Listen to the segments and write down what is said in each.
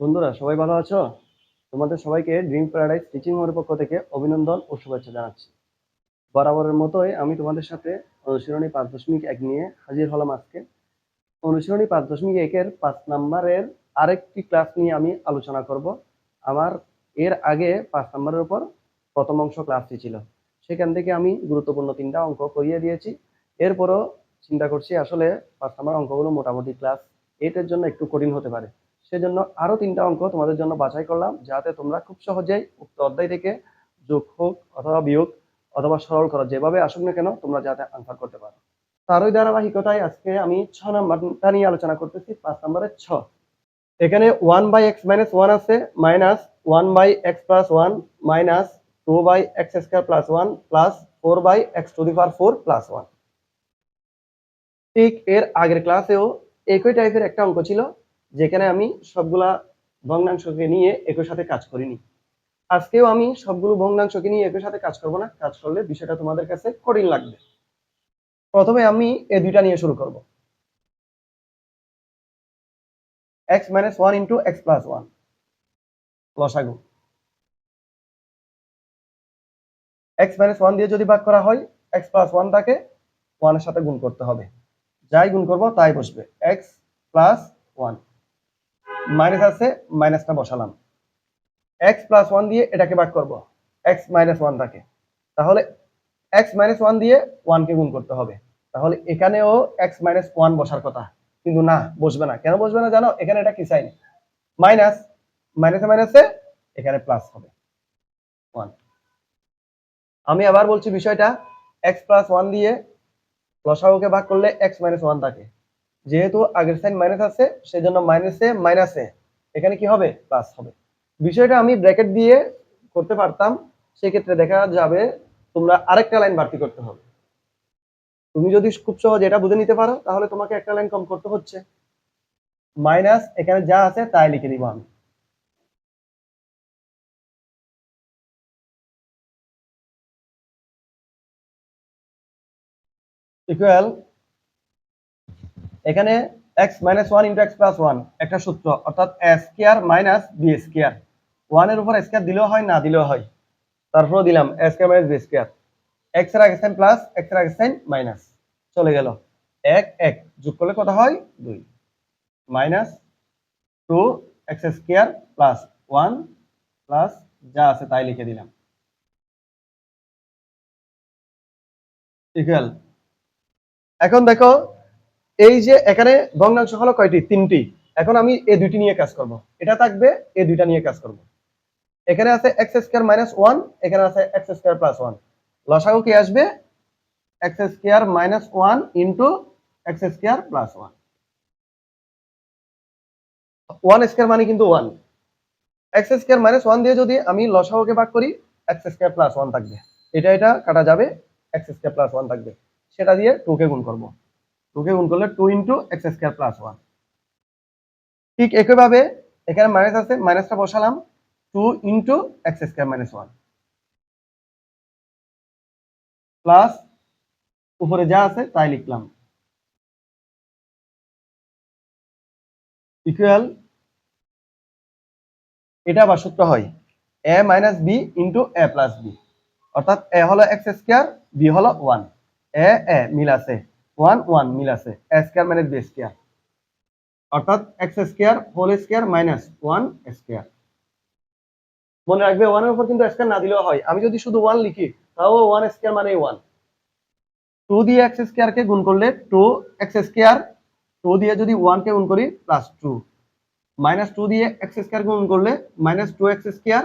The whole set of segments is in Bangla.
বন্ধুরা, সবাই ভালো আছো? তোমাদের সবাইকে ড্রিম প্যারাডাইস টিচিং ওর পক্ষ থেকে অভিনন্দন ও শুভেচ্ছা জানাচ্ছি। বরাবরের মতোই আমি তোমাদের সাথে অনুশীলনী পাঁচ দশমিক এক নিয়ে হাজির হলাম আজকে। অনুশীলনী পাঁচ দশমিক একের পাঁচ নাম্বারের আরেকটি ক্লাস নিয়ে আমি আলোচনা করব। আমার এর আগে পাঁচ নাম্বারের উপর প্রথম অংশ ক্লাসটি ছিল। সেখান থেকে আমি গুরুত্বপূর্ণ তিনটা অঙ্ক করিয়ে দিয়েছি। এরপরও চিন্তা করছি আসলে পাঁচ নাম্বার অঙ্কগুলো মোটামুটি ক্লাস এইটের জন্য একটু কঠিন হতে পারে। সেজন্য আরও তিনটা অঙ্ক তোমাদের জন্য বাছাই করলাম, যাতে তোমরা খুব সহজেই উক্ত অধ্যায় থেকে যোগ হোক অথবা বিয়োগ অথবা সরল করা যেভাবে আসুক না কেন, তোমরা যাতে আনসার করতে পারো। তারই ধারাবাহিকতায় আজকে আমি ছ নাম্বারটা নিয়ে আলোচনা করতেছি, পাঁচ নাম্বারের ছ। এখানে one by X minus one আছে minus one by X plus one minus two by X square plus one plus four by X to the power four plus one ঠিক এর আগের ক্লাসেও একই টাইপের একটা অঙ্ক ছিল যেখানে আমি সবগুলা ভগ্নাংশকে নিয়ে একই সাথে কাজ করিনি। আজকেও আমি সবগুলো ভগ্নাংশকে নিয়ে একই সাথে কাজ করব না, কাজ করলে বিষয়টা তোমাদের কাছে কঠিন লাগবে। প্রথমে আমি এই দুইটা নিয়ে শুরু করব। X minus one into X plus one লসাগু। এক্স মাইনাস ওয়ান দিয়ে যদি ভাগ করা হয় এক্স প্লাস ওয়ান তাকে ওয়ানের সাথে গুণ করতে হবে। যাই গুণ করব, তাই বসবে। এক্স প্লাস ওয়ান মাইনাস আছে, মাইনাসটা বসালাম। এক্স প্লাস ওয়ান দিয়ে এটাকে ভাগ করব। এক্স মাইনাস ওয়ান থাকে। তাহলে এক্স মাইনাস ওয়ান দিয়ে ওয়ানকে গুণ করতে হবে। তাহলে এখানেও এক্স মাইনাস ওয়ান বসার কথা। কিন্তু না, বসবে না। কেন বসবে না জানো? এখানে এটা কি সাইন মাইনাস মাইনাসে মাইনাসে এখানে প্লাস হবে। ওয়ান আমি আবার বলছি বিষয়টা এক্স প্লাস ওয়ান দিয়ে লসাগুকে ভাগ করলে এক্স মাইনাস ওয়ান থাকে। যেহেতু আগের সাইন মাইনাস আছে সেই সেজন্য মাইনাসে মাইনাসে এখানে কি হবে? প্লাস হবে। বিষয়টা আমি ব্র্যাকেট দিয়ে করতে পারতাম, সেক্ষেত্রে দেখা যাবে তোমরা আরেকটা লাইন বাড়তি করতে হবে। তুমি যদি খুব সহজ এটা বুঝে নিতে পারো, তাহলে তোমাকে একটা লাইন কম করতে হচ্ছে। মাইনাস এখানে যা আছে, তাই লিখে দিব আমি। ইকুয়াল এখানে X minus one into X plus one একটা সূত্র, অর্থাৎ স্কোয়ার মাইনাস বি স্কোয়ার ওয়ানের উপর স্কোয়ার দিলেও হয়, না দিলেও হয়। তারপরে দিলাম স্কোয়ার মাইনাস বি স্কোয়ার এক্সের আগে সাইন প্লাস এক্সের আগে সাইন মাইনাস চলে গেল। এক এক, যোগ করলে কত হয়? দুই। Minus two X square plus one plus যা আছে তাই লিখে দিলাম। ইকুয়াল এখন দেখো এই যে এখানে ভগ্নাংশ হলো কয়টি? তিনটি। এখন আমি এই দুইটি নিয়ে কাজ করব। এটা থাকবে এই দুইটা নিয়ে কাজ করব। এখানে আছে এক্স স্কোয়ার মাইনাস ওয়ান, এখানে আছে এক্স স্কোয়ার প্লাস ওয়ান। লসাগু কি আসবে? X square minus one into X square plus one. One square মানে কিন্তু one. X square minus one দিয়ে যদি আমি লসাগুকে ভাগ করি, এক্স স্কোয়ার প্লাস ওয়ান থাকবে। এটা এটা কাটা যাবে, এক্স স্কোয়ার প্লাস ওয়ান থাকবে। সেটা দিয়ে টু কে গুণ করব। টু কে গুণ করলে two into X square plus one ঠিক একইভাবে এখানে মাইনাস আছে মাইনাসটা বসালাম two into X square minus one plus উপরে যা আছে তাই লিখলাম। ইকুয়াল এটা আবার সূত্র হয় A minus B into A plus B অর্থাৎ এ হলো এক্স স্কোয়ার বি হলো ওয়ান এ এ মিল আছে। ওয়ান ওয়ান মিল আছে স্কোয়ার মাইনাস বি স্কোয়ার। অর্থাৎ X square, whole square, minus one square. মনে রাখবে ওয়ানের উপর কিন্তু স্কোয়ার না দিলেও হয়। আমি যদি শুধু ওয়ান লিখি, তাও ওয়ান স্কোয়ার মানে ওয়ান। টু দিয়ে এক্স স্কোয়ার কে গুণ করলে টু, এক্স স্কোয়ার, টু দিয়ে যদি ওয়ান কে গুণ করি, প্লাস টু। মাইনাস টু দিয়ে এক্স স্কোয়ার গুণ করলে minus two X square,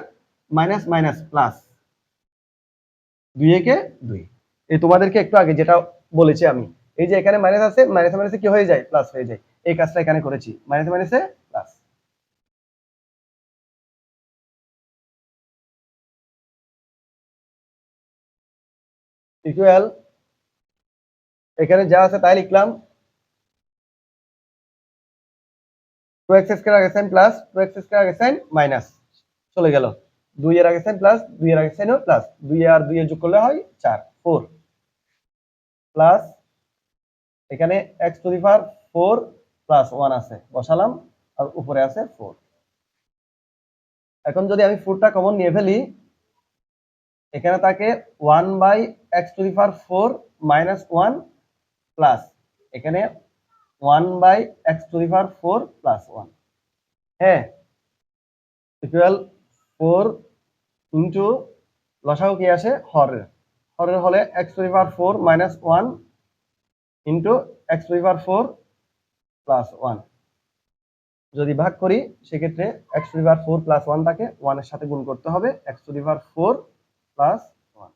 minus minus plus দুই একে দুই। এই তোমাদেরকে একটু আগে যেটা বলেছি আমি এই যে এখানে মাইনাস আছে মাইনাসে মাইনাসে কি হয়ে যায়? প্লাস হয়ে যায়। এই কাজটা এখানে করেছি। মাইনাসে মাইনাসে প্লাস ইকুয়াল এখানে যা আছে তাই লিখলাম। টু এক্স স্কোয়ার আগে sign plus two X square আগে সাইন মাইনাস চলে গেল। দুই এর আগে সাইন প্লাস দুই এর আগে সাইনও প্লাস দুই আর দুই যোগ করলে হয় চার ফোর প্লাস এখানে X to the power four plus one আছে, বসালাম, আর উপরে আছে ফোর এখন যদি আমি ফোরটা কমন নিয়ে ফেলি, এখানে থাকে one by X to the power four minus one plus এখানে one by X to the power four plus one হ্যাঁ ইকুয়াল ফোর ইন্টু লসাগু কি আসে? হরের। হরের হলে X to the power four minus one into X power four plus one যদি ভাগ করি, সেক্ষেত্রে X to power four plus ওয়ানটাকে ওয়ানের সাথে গুণ করতে হবে X to power four plus one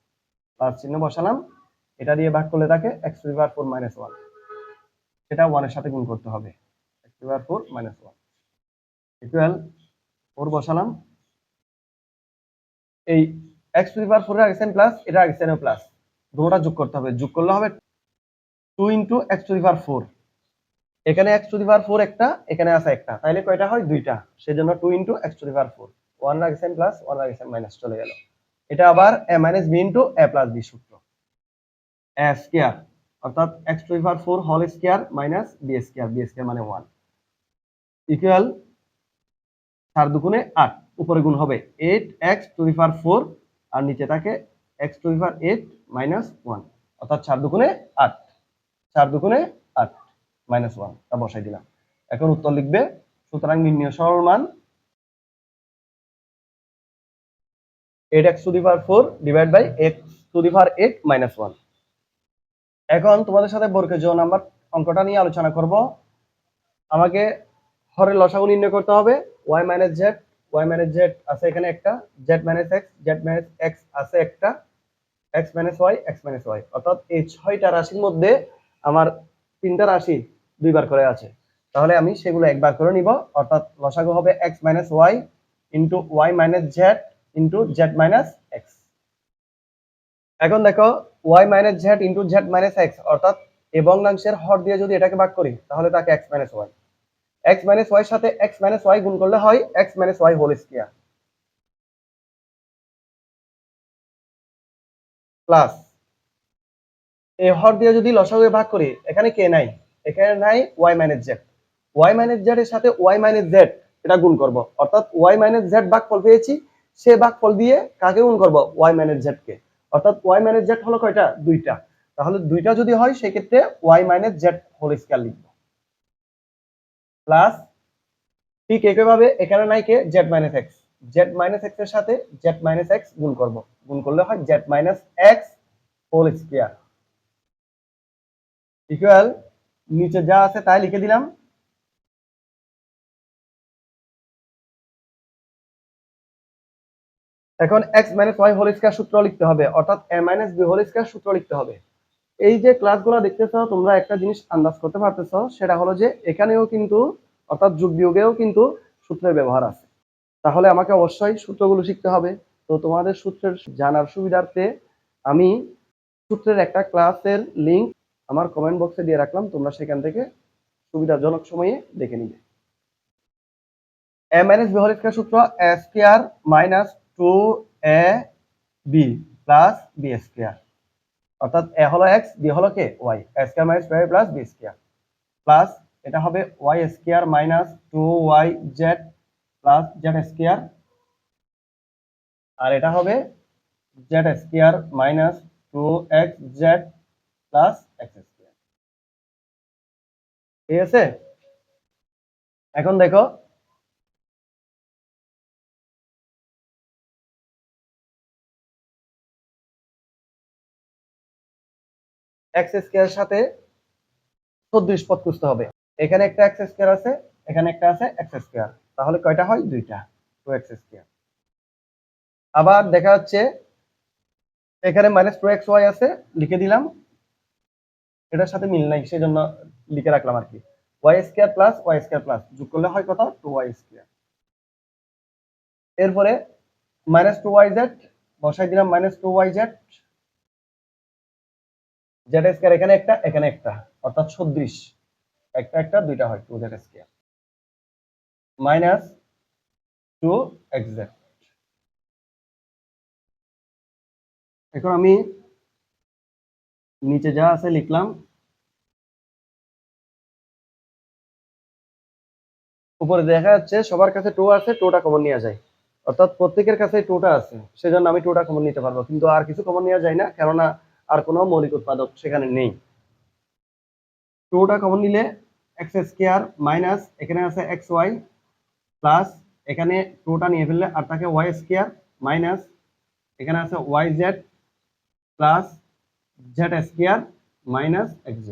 plus চিহ্ন বসালাম, এটা দিয়ে ভাগ করলে থাকে X to power four minus one সেটা ওয়ানের সাথে গুণ করতে হবে X to power four minus one equal four বসালাম। এই X to the power four আগেছেন plus এটা আগেছেন প্লাস দুটোটা যোগ করতে হবে, যোগ করলে হবে two into X to the power four এখানে X to the power four একটা, এখানে আছে একটা। তাইলে কয়টা হয়? দুইটা। সেজন্য two into X to the power four one রাখছেন প্লাস ওয়ান রাখছেন মাইনাস চলে গেল। এটা আবার A minus B into A plus B সূত্র। এ স্কোয়ার অর্থাৎ X to the power four whole square minus B square B square মানে ওয়ান ইকুয়াল চার দুগুণে আট। উপরে গুণ হবে eight X to the power four আর নিচে থাকে X to the power eight minus one অর্থাৎ চার দুগুণে আট। চার দুগুণে আট মাইনাস ওয়ান তা বসাই দিলাম। এখন উত্তর লিখবে, সুতরাং নির্ণয় সরল মান eight X to the power four divide by X to the power eight minus one এখন তোমাদের সাথে বর্গের জন্য নাম্বার অঙ্কটা নিয়ে আলোচনা করব। আমাকে হরের লসাগু নির্ণয় করতে হবে। Y minus Z Y minus Z আছে এখানে একটা Z minus X Z minus X আছে একটা X minus Y X minus Y অর্থাৎ এই ছয়টা রাশির মধ্যে আমার তিনটা রাশি দুইবার করে আছে। তাহলে আমি সেগুলো একবার করে নিব। অর্থাৎ লসাগু হবে X minus Y into Y minus Z into Z minus X এখন দেখো Y minus Z into Z minus X অর্থাৎ এ হর দিয়ে যদি এটাকে ভাগ করি, তাহলে তাকে X minus Y X minus Y সাথে এক্স মাইনাস ওয়াই গুণ করলে হয় X minus Y whole square plus এই হর দিয়ে যদি লসাগুয়ে ভাগ করি, এখানে কে নাই, এখানে নাই Y minus Z Y minus Z এর সাথে ওয়াই মাইনাস জেড এটা গুণ করব। অর্থাৎ ওয়াই মাইনাস জেড ভাগফল পেয়েছি, সে ভাগফল দিয়ে কাকে গুণ করব? ওয়াই মাইনাস জেড কে। অর্থাৎ ওয়াই মাইনাস জেড হলো কয়টা? দুইটা। তাহলে দুইটা যদি হয়, সেক্ষেত্রে Y minus Z whole square লিখব। প্লাস ঠিক একইভাবে এখানে নাই কে জেড মাইনাস এক্স জেড মাইনাস এক্সের সাথে জেড মাইনাস এক্স গুণ করব। গুণ করলে হয় Z minus X whole square equal নিচে যা আছে তাই লিখে দিলাম। এখন X minus Y whole square সূত্র লিখতে হবে, অর্থাৎ A minus B whole square সূত্র লিখতে হবে। এই যে ক্লাসগুলো দেখতেছো, তোমরা একটা জিনিস আন্দাজ করতে পারতেছো, সেটা হলো যে এখানেও কিন্তু, অর্থাৎ যোগ বিয়োগেও কিন্তু সূত্রের ব্যবহার আছে। তাহলে আমাকে অবশ্যই সূত্রগুলো শিখতে হবে। তো তোমাদের সূত্রের জানার সুবিধার্থে আমি সূত্রের একটা ক্লাসের লিংক আমার কমেন্ট বক্সে দিয়ে রাখলাম, তোমরা সেখান থেকে সুবিধাজনক সময়ে দেখে নিবে। A minus B whole square সূত্র A square minus two A B plus B square অর্থাৎ এ হলো এক্স বি হলো কে Y A square minus Y plus B square plus এটা হবে Y square minus two Y Z plus Z square আর এটা হবে Z square minus two X Z plus ঠিক আছে? এখন দেখো। এক্স স্কয়ার সাথে চব্বিশ পদ খুঁজতে হবে। এখানে একটা এক্স স্কয়ার আছে, এখানে একটা আছে এক্স স্কয়ার তাহলে কয়টা হয়? দুইটা। টু এক্স স্কয়ার আবার দেখা যাচ্ছে, এখানে মাইনাস টু এক্স ওয়াই আছে, লিখে দিলাম। এটার সাথে মিল নাই সেই জন্য লিখে রাখলাম আর কি। Y square plus Y square plus যোগ করলে হয় কত? টু ওয়াই স্কয়ার এরপরে মাইনাস টু ওয়াই জেড বসাই দিলাম minus two Y Z Z square এখানে একটা এখানে একটা, অর্থাৎ ছত্রিশ। একটা একটা, দুইটা হয় two Z square minus two X Z এখন আমি নিচে যা আছে লিখলাম। উপরে দেখা যাচ্ছে সবার কাছে টু আছে টুটা কমন নেওয়া যায়। অর্থাৎ প্রত্যেকের কাছে টুটা আছে, সেজন্য আমি টুটা কমন নিতে পারব। কিন্তু আর কিছু কমন নেওয়া যায় না, কেননা আর কোনো মৌলিক উৎপাদক সেখানে নেই। টুটা কমন নিলে এক্স স্কোয়ার মাইনাস এখানে আছে এক্স ওয়াই প্লাস এখানে টুটা নিয়ে ফেললে আর তাকে ওয়াই স্কোয়ার মাইনাস এখানে আছে Y Z plus Z square minus X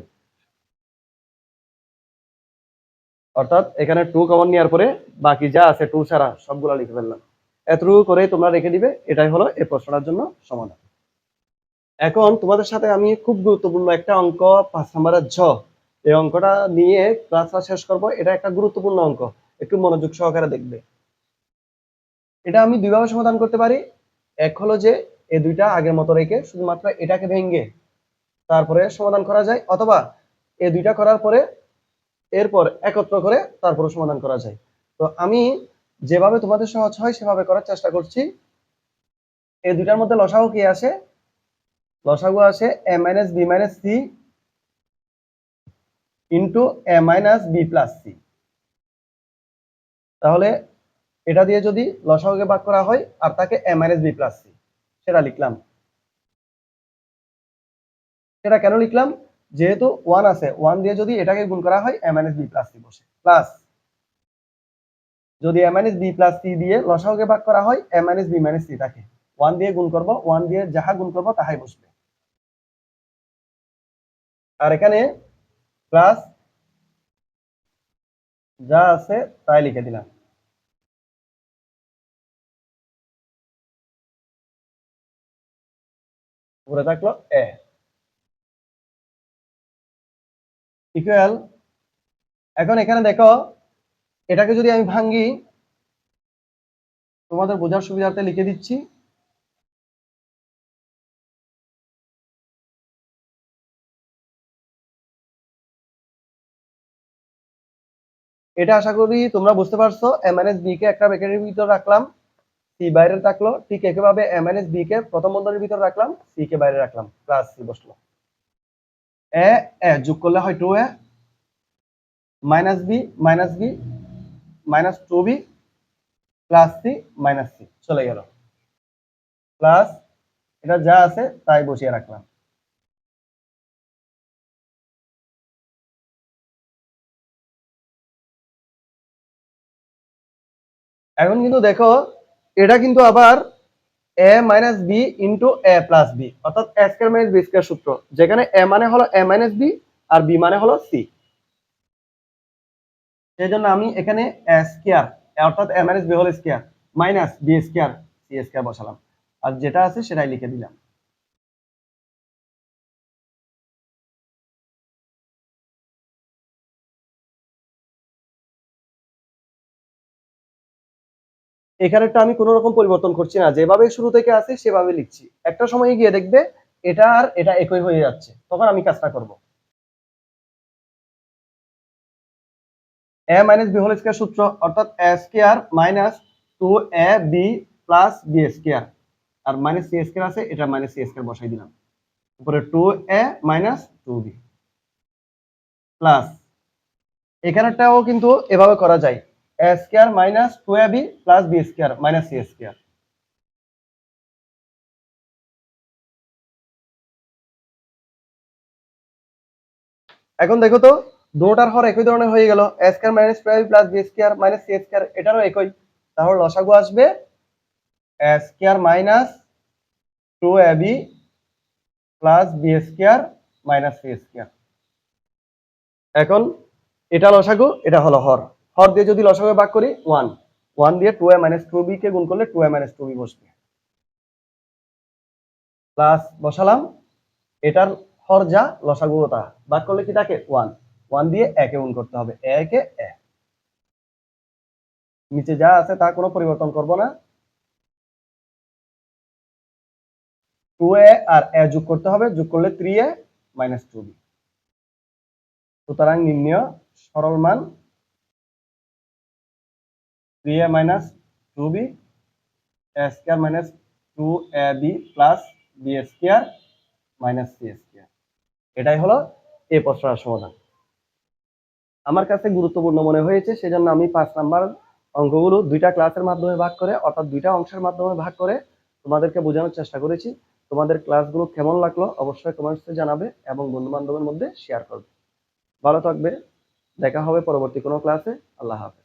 অর্থাৎ এখানে টু কমন নেওয়ার পরে বাকি যা আছে টু ছাড়া সবগুলো লিখে ফেললাম। এতটুকু করে তোমরা রেখে দিবে, এটাই হলো এই প্রশ্নটার জন্য সমাধান। এখন তোমাদের সাথে আমি খুব গুরুত্বপূর্ণ একটা অঙ্ক, পাঁচ নাম্বারের ঝ, এই অঙ্কটা নিয়ে ক্লাসটা শেষ করব। এটা একটা গুরুত্বপূর্ণ অঙ্ক, একটু মনোযোগ সহকারে দেখবে। এটা আমি দুইভাবে সমাধান করতে পারি। এক হলো যে এই দুইটা আগের মতো রেখে শুধুমাত্র এটাকে ভেঙে তারপরে সমাধান করা যায়, অথবা এই দুইটা করার পরে এরপর একত্র করে তারপরে সমাধান করা যায়। তো আমি যেভাবে তোমাদের সহজ হয় সেভাবে করার চেষ্টা করছি। এই দুইটার মধ্যে লসাগু কি আসে লসাগু আসে A minus B minus C into A minus B plus C তাহলে এটা দিয়ে যদি লসাগুকে ভাগ করা হয়, আর তাকে A minus B plus C সেটা লিখলাম। সেটা কেন লিখলাম? যেহেতু ওয়ান আছে ওয়ান দিয়ে যদি এটাকে গুণ করা হয় এম বি প্লাস সি বসে। প্লাস যদি এম বি প্লাস সি দিয়ে লসাগুকে ভাগ করা হয় এম বি মাইনাস সি থাকে ওয়ান দিয়ে গুণ করব ওয়ান দিয়ে যাহা গুণ করব, তাহাই বসবে। আর এখানে প্লাস যা আছে, তাই লিখে দিলাম। উপরে থাকল এ। ইকুয়াল এখন এখানে দেখো, এটাকে যদি আমি ভাঙ্গি, তোমাদের বোঝার সুবিধার্থে লিখে দিচ্ছি। এটা আশা করি তোমরা বুঝতে পারছ। এম এন এস বি কে একটা ব্র্যাকেটের ভিতর রাখলাম। সি বাইরে থাকল ঠিক একইভাবে এম এন এস বি কে প্রথম বন্ধনীর ভিতর রাখলাম সি কে বাইরে রাখলাম প্লাস সি বসল। এ এ যোগ করলে হয় two A minus B minus B minus two B plus C minus C চলে গেল। প্লাস এটা যা আছে তাই বসিয়ে রাখলাম। এখন কিন্তু দেখো এটা কিন্তু আবার A minus B into A plus B অর্থাৎ A square minus B square সূত্র, যেখানে এ মানে হলো এ মাইনাস বি আর বি মানে হলো সি সেই জন্য আমি এখানে এ স্কোয়ার অর্থাৎ A minus B whole square minus B square C square বসালাম। আর যেটা আছে সেটাই লিখে দিলাম। এখানেটা আমি কোনো রকম পরিবর্তন করছি না। যেভাবে শুরু থেকে আছে, সেভাবে লিখছি। একটা সময় গিয়ে দেখবে এটা আর এটা একই হয়ে যাচ্ছে। তখন আমি কাজটা করব। এ মাইনাস বি হোল সূত্র, অর্থাৎ A minus two A B plus B square. R minus C square আছে, এটা মাইনাস সি স্কয়ার বসাই দিলাম। উপরে two A minus two B plus. এখানেটাও কিন্তু এভাবে করা যায়। A square minus two A B plus B square minus এখন দেখো তো, দুটার হর একই ধরনের হয়ে গেল square minus two A plus B square minus C square এটারও একই। তাহলে লসাগু আসবে square minus two A plus B square minus C square এখন এটা লসাগু, এটা হলো হর। হর দিয়ে যদি লসাগু ভাগ করি ওয়ান ওয়ান দিয়ে two A minus two B কে গুণ করলে two A minus two B বসবে। প্লাস বসালাম, এটার হর যা লসাগু তা। ভাগ করলে কি থাকে? ওয়ান ওয়ান দিয়ে একে গুণ করতে হবে। একে এ নিচে যা আছে তা কোনো পরিবর্তন করব না। টু এ আর এ যোগ করতে হবে, যোগ করলে three A minus two B সুতরাং নির্ণয় সরল মান 3a minus 2b a square minus 2ab plus b square minus c square. এটাই হলো এই প্রশ্নের সমাধান। আমার কাছে গুরুত্বপূর্ণ মনে হয়েছে, সেজন্য আমি পাঁচ নাম্বার অঙ্কগুলো দুইটা ক্লাসের মাধ্যমে ভাগ করে, অর্থাৎ দুইটা অংশের মাধ্যমে ভাগ করে তোমাদেরকে বোঝানোর চেষ্টা করেছি। তোমাদের ক্লাসগুলো কেমন লাগল অবশ্যই কমেন্টসে জানাবে এবং বন্ধু বান্ধবের মধ্যে শেয়ার করবে। ভালো থাকবে, দেখা হবে পরবর্তী কোনো ক্লাসে আল্লাহ হাফেজ।